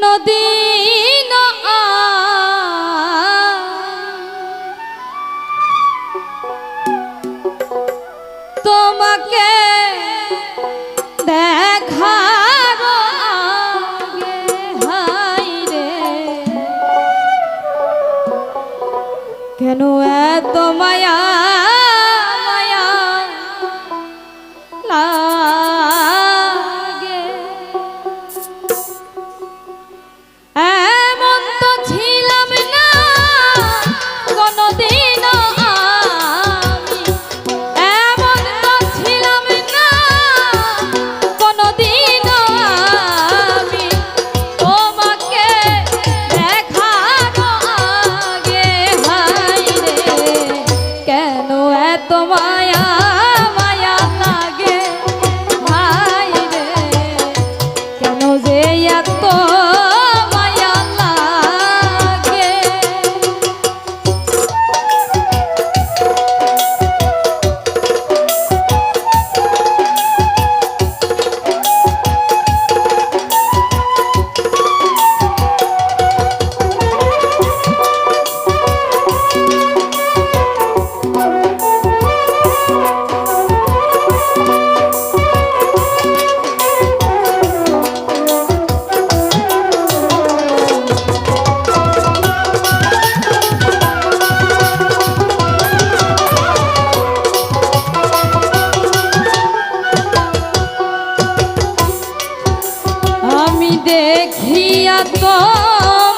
কোনদিন তোমাকে রে। কেন এত মায়া দেখিয়া তোমার